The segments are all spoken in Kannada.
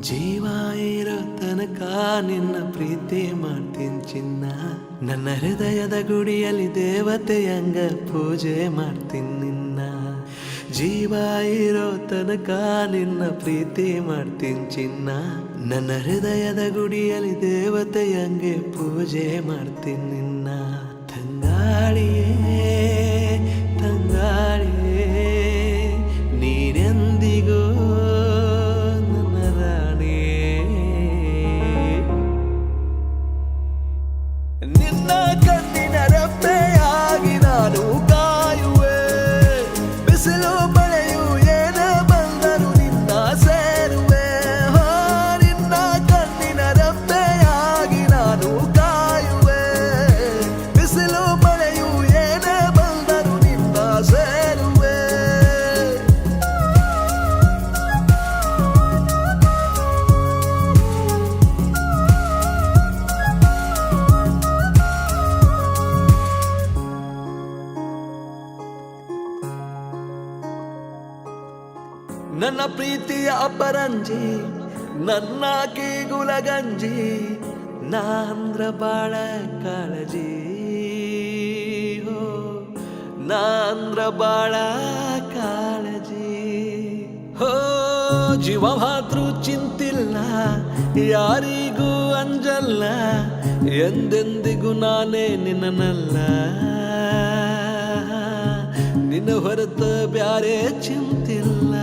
ಜೀವ ಇರೋ ತನಕ ನಿನ್ನ ಪ್ರೀತಿ ಮಾಡ್ತೀನಿ ಚಿನ್ನ. ನನ್ನ ಹೃದಯದ ಗುಡಿಯಲ್ಲಿ ದೇವತೆಯಂಗ ಪೂಜೆ ಮಾಡ್ತೀನಿ ನಿನ್ನ. ಜೀವ ಇರೋ ತನಕ ನಿನ್ನ ಪ್ರೀತಿ ಮಾಡ್ತೀನಿ ಚಿನ್ನ. ನನ್ನ ಹೃದಯದ ಗುಡಿಯಲ್ಲಿ ದೇವತೆಯಂಗೆ ಪೂಜೆ ಮಾಡ್ತೀನಿ ನಿನ್ನ. ತಂಗಾಳಿಯೇ. ನನ್ನ ಪ್ರೀತಿಯ ಅಪರಂಜಿ ನನ್ನ ಗುಲಗಂಜಿ ನಾಂದ್ರ ಬಾಳ ಕಾಳಜಿ. ಹೋ, ನಾಂದ್ರ ಬಾಳ ಕಾಳಜಿ. ಹೋ ಜೀವ ಮಾತೃ ಚಿಂತಿಲ್ಲ, ಯಾರಿಗೂ ಅಂಜಲ್ಲ, ಎಂದೆಂದಿಗೂ ನಾನೇ ನಿನ್ನನಲ್ಲ. ನಿನ್ನ ಹೊರತು ಬ್ಯಾರೆ ಚಿಂತಿಲ್ಲ.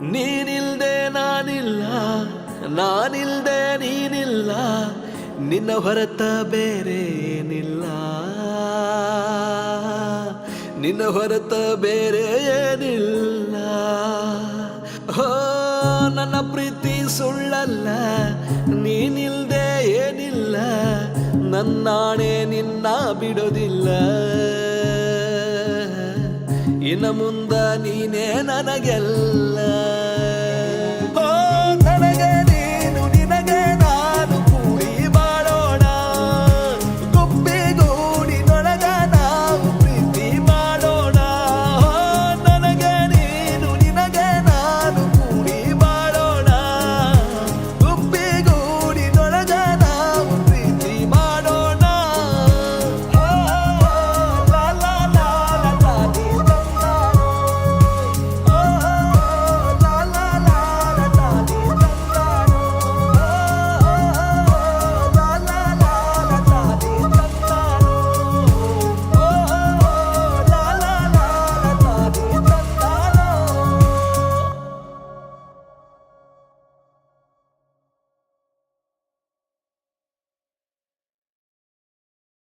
ನೀನಿಲ್ದೆ ನಾನಿಲ್ಲ, ನಾನಿಲ್ದೆ ನೀನಿಲ್ಲ, ನಿನ್ನ ಹೊರತ ಬೇರೆ ಏನಿಲ್ಲ ನಿನ್ನ ಹೊರತ ಬೇರೆ ಏನಿಲ್ಲ ಹೋ, ನನ್ನ ಪ್ರೀತಿ ಸುಳ್ಳಲ್ಲ, ನೀನಿಲ್ದೆ ಏನಿಲ್ಲ, ನನ್ನಾಣೆ ನಿನ್ನ ಬಿಡೋದಿಲ್ಲ. ಇನ್ನು ಮುಂದ ನೀನೇ ನನಗೆಲ್ಲ.